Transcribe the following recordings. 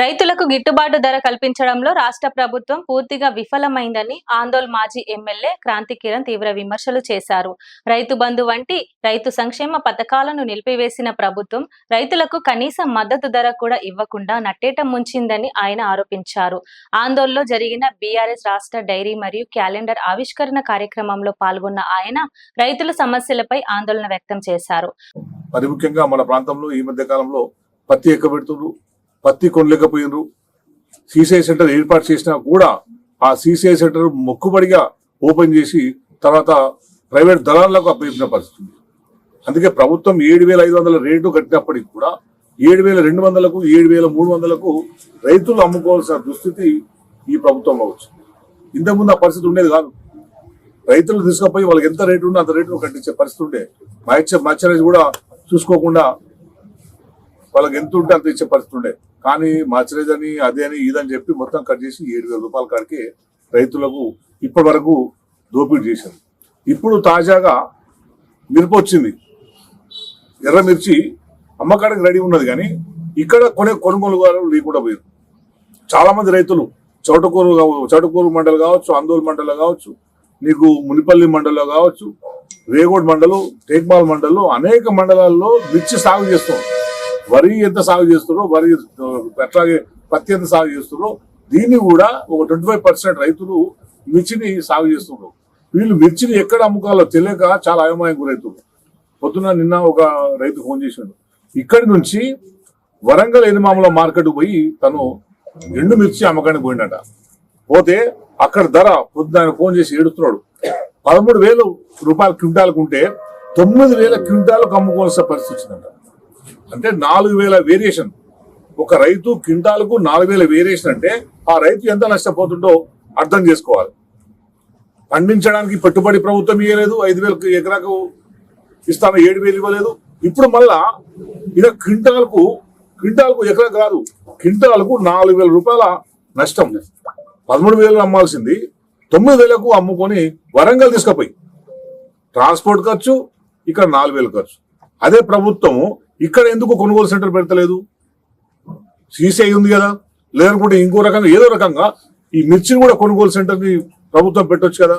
రైతులకు గిట్టుబాటు ధర కల్పించడంలో రాష్ట్ర ప్రభుత్వం పూర్తిగా విఫలమైందని ఆందోళ్ మాజీ ఎమ్మెల్యే క్రాంతి కిరణ్ తీవ్ర విమర్శలు చేశారు. రైతు బంధు వంటి రైతు సంక్షేమ పథకాలను నిలిపివేసిన ప్రభుత్వం రైతులకు కనీస మద్దతు ధర కూడా ఇవ్వకుండా నట్టేట ముంచిందని ఆయన ఆరోపించారు. ఆందోళనలో జరిగిన బీఆర్ఎస్ రాష్ట్ర డైరీ మరియు క్యాలెండర్ ఆవిష్కరణ కార్యక్రమంలో పాల్గొన్న ఆయన రైతుల సమస్యలపై ఆందోళన వ్యక్తం చేశారు. మరి ముఖ్యంగా మన ప్రాంతంలో ఈ మధ్య కాలంలో పత్తి ఎక్కబెడుతున్నారు పత్తి కొనలేకపోయినరు. సీసీఐ సెంటర్ ఏర్పాటు చేసినా కూడా ఆ సీసీఐ సెంటర్ మొక్కుబడిగా ఓపెన్ చేసి తర్వాత ప్రైవేట్ దళాలకు అప్పగించిన పరిస్థితి. అందుకే ప్రభుత్వం ఏడు వేల ఐదు వందల రేటు కట్టినప్పటికి కూడా ఏడు వేల రెండు వందలకు ఏడు వేల మూడు వందలకు రైతులు అమ్ముకోవాల్సిన దుస్థితి ఈ ప్రభుత్వంలో వచ్చింది. ఇంతకుముందు ఆ పరిస్థితి ఉండేది కాదు. రైతులు తీసుకుపోయి వాళ్ళకి ఎంత రేటు ఉందో అంత రేటు కట్టించే పరిస్థితి ఉండే. మహేశ్వర్ మచ్చరైజ్ కూడా చూసుకోకుండా వాళ్ళకి ఎంత ఉంటే అంత ఇచ్చే పరిస్థితి ఉండే. కానీ మచ్చరైజ్ అని అదే అని ఇదని చెప్పి మొత్తం కట్ చేసి ఏడు వేల రూపాయల కాడికి రైతులకు ఇప్పటి వరకు దోపిడీ చేశారు. ఇప్పుడు తాజాగా మిరప వచ్చింది. ఎర్ర మిర్చి అమ్మకానికి రెడీ ఉన్నది కానీ ఇక్కడ కొనే కొనుగోలు లేకుండా పోయారు. చాలా మంది రైతులు చౌటకూరు కావ- చౌటకూరు మండలి కావచ్చు ఆందోళన మండలి కావచ్చు నీకు మునిపల్లి మండలిలో కావచ్చు రేగోడ్ మండలు టేక్మాల్ మండలు అనేక మండలాల్లో మిర్చి సాగు చేస్తున్నారు వరి ఎంత సాగు చేస్తున్నారో వరి ఎట్లాగే అట్లాగే పత్తి ఎంత సాగు చేస్తున్నారో దీన్ని కూడా ఒక ట్వంటీ ఫైవ్ పర్సెంట్ రైతులు మిర్చిని సాగు చేస్తున్నారు. వీళ్ళు మిర్చిని ఎక్కడ అమ్ముకోవాలో తెలియక చాలా అయోమయం గురవుతున్నారు. పొద్దున నిన్న ఒక రైతు ఫోన్ చేశాడు. ఇక్కడి నుంచి వరంగల్ ఎనిమాముల మార్కెట్ పోయి తను ఎండు మిర్చి అమ్మకానికి పోయిండట. పోతే అక్కడ ధర పొద్దున ఆయన ఫోన్ చేసి ఏడుస్తున్నాడు. పదమూడు వేలు రూపాయల క్వింటాలకు ఉంటే తొమ్మిది వేల క్వింటాలకు అమ్ముకోవాల్సిన పరిస్థితి వచ్చిందంట. అంటే నాలుగు వేల వేరియేషన్. ఒక రైతు క్వింటాలకు నాలుగు వేల వేరియేషన్ అంటే ఆ రైతు ఎంత నష్టపోతుందో అర్థం చేసుకోవాలి. పండించడానికి పెట్టుబడి ప్రభుత్వం ఇవ్వలేదు ఐదు వేలకు ఎకరాకు ఇస్తాను ఏడు వేలు ఇవ్వలేదు. ఇప్పుడు మళ్ళా ఇక క్వింటాల్కు క్వింటాల్కు ఎకరా కాదు క్వింటాల్కు నాలుగు వేల రూపాయల నష్టం. పదమూడు వేలు అమ్మాల్సింది తొమ్మిది వేలకు అమ్ముకొని వరంగల్ తీసుకుపోయి. ట్రాన్స్పోర్ట్ ఖర్చు ఇక్కడ నాలుగు వేలు ఖర్చు. అదే ప్రభుత్వము ఇక్కడ ఎందుకు కొనుగోలు సెంటర్ పెడతలేదు? సీసీఐ ఉంది కదా. లేదనుకుంటే ఇంకో రకంగా ఏదో రకంగా ఈ మిర్చిని కూడా కొనుగోలు సెంటర్ని ప్రభుత్వం పెట్టొచ్చు కదా.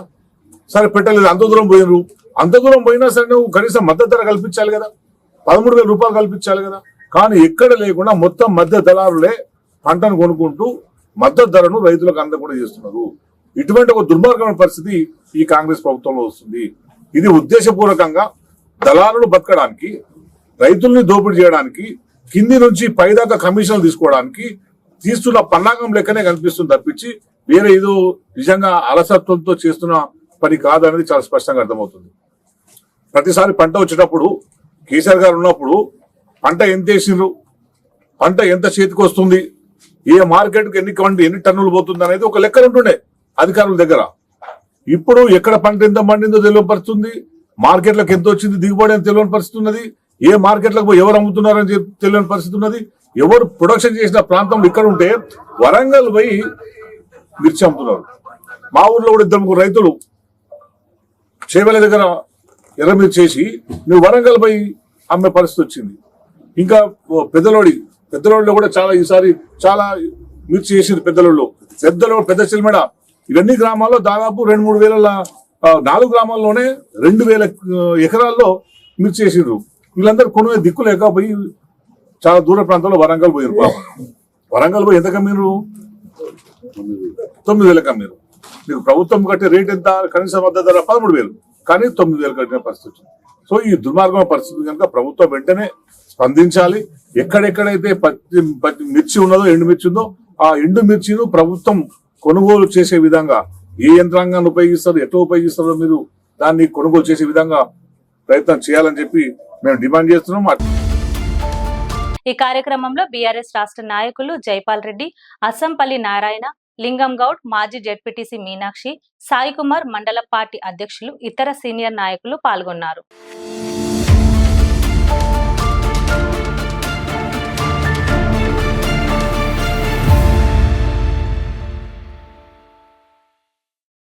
సరే పెట్టలేదు. అంత దూరం పోయినరు. అంత దూరం పోయినా సరే నువ్వు కనీసం మద్దతు ధర కల్పించాలి కదా. పదమూడు వేల రూపాయలు కల్పించాలి కదా. కానీ ఎక్కడ లేకుండా మొత్తం మధ్య దళారులే పంటను కొనుక్కుంటూ మద్దతు ధరను రైతులకు అందకుండా చేస్తున్నారు. ఇటువంటి ఒక దుర్మార్గమైన పరిస్థితి ఈ కాంగ్రెస్ ప్రభుత్వంలో వస్తుంది. ఇది ఉద్దేశపూర్వకంగా దళారులు బతకడానికి రైతుల్ని దోపిడీ చేయడానికి కింది నుంచి పైదాకా కమిషన్లు తీసుకోవడానికి తీస్తున్న పన్నాగం లెక్కనే కనిపిస్తుంది తప్పించి వేరే ఏదో నిజంగా అలసత్వంతో చేస్తున్న పని కాదనేది చాలా స్పష్టంగా అర్థమవుతుంది. ప్రతిసారి పంట వచ్చేటప్పుడు కేసీఆర్ గారు ఉన్నప్పుడు పంట ఎంత వేసిండ్రు పంట ఎంత చేతికి వస్తుంది ఏ మార్కెట్కి ఎన్ని కండి ఎన్ని టన్నులు పోతుంది అనేది ఒక లెక్కలు ఉంటుండే అధికారుల దగ్గర. ఇప్పుడు ఎక్కడ పంట ఎంత పండిందో తెలియపరుస్తుంది మార్కెట్లకు ఎంత వచ్చింది దిగుబడి అని తెలియని పరిస్థితి ఉన్నది ఏ మార్కెట్లకు పోయి ఎవరు అమ్ముతున్నారని చెప్పి తెలియని పరిస్థితి ఉన్నది. ఎవరు ప్రొడక్షన్ చేసిన ప్రాంతంలో ఇక్కడ ఉంటే వరంగల్ పోయి మిర్చి అమ్ముతున్నారు. మా ఊర్లో కూడా ఇద్దరు ముగ్గురు రైతులు చేవల దగ్గర ఎర్రమిర్చి చేసి నువ్వు వరంగల్ పోయి అమ్మే పరిస్థితి వచ్చింది. ఇంకా పెద్దలోడి పెద్దలోడిలో కూడా చాలా ఈసారి చాలా మిర్చి చేసింది పెద్దలోళ్ళు. పెద్దలో పెద్ద చిల్మెడ ఇవన్నీ గ్రామాల్లో దాదాపు రెండు మూడు వేల నాలుగు గ్రామాల్లోనే రెండు వేల ఎకరాల్లో మిర్చి చేసిండ్రు. వీళ్ళందరూ కొనుగోలు దిక్కు లేక పోయి చాలా దూర ప్రాంతంలో వరంగల్ పోయారు పాపం. వరంగల్ పోయి ఎంత కమ్మిరు తొమ్మిది వేలకు అమ్మారు. మీకు ప్రభుత్వం కట్టే రేట్ ఎంత? కనీస మద్దతు ధర పదమూడు వేలు. కానీ తొమ్మిది వేలు కట్టిన పరిస్థితి వచ్చింది. సో ఈ దుర్మార్గమైన పరిస్థితి కనుక ప్రభుత్వం వెంటనే స్పందించాలి. ఎక్కడెక్కడైతే పత్తి మిర్చి ఉన్నదో ఎండు మిర్చి ఉందో ఆ ఎండు మిర్చిను ప్రభుత్వం కొనుగోలు చేసే విధంగా ఏ యంత్రాంగాన్ని ఉపయోగిస్తారు ఎట్లా ఉపయోగిస్తారో మీరు దాన్ని కొనుగోలు చేసే విధంగా ప్రయత్నం చేయాలని చెప్పి మేము డిమాండ్ చేస్తున్నాం ఈ కార్యక్రమంలో బీఆర్ఎస్ రాష్ట్ర నాయకులు జైపాల్ రెడ్డి అసంపల్లి నారాయణ లింగం గౌడ్ మాజీ జెడ్పీటీసీ మీనాక్షి సాయికుమార్ మండల పార్టీ అధ్యక్షులు ఇతర సీనియర్ నాయకులు పాల్గొన్నారు.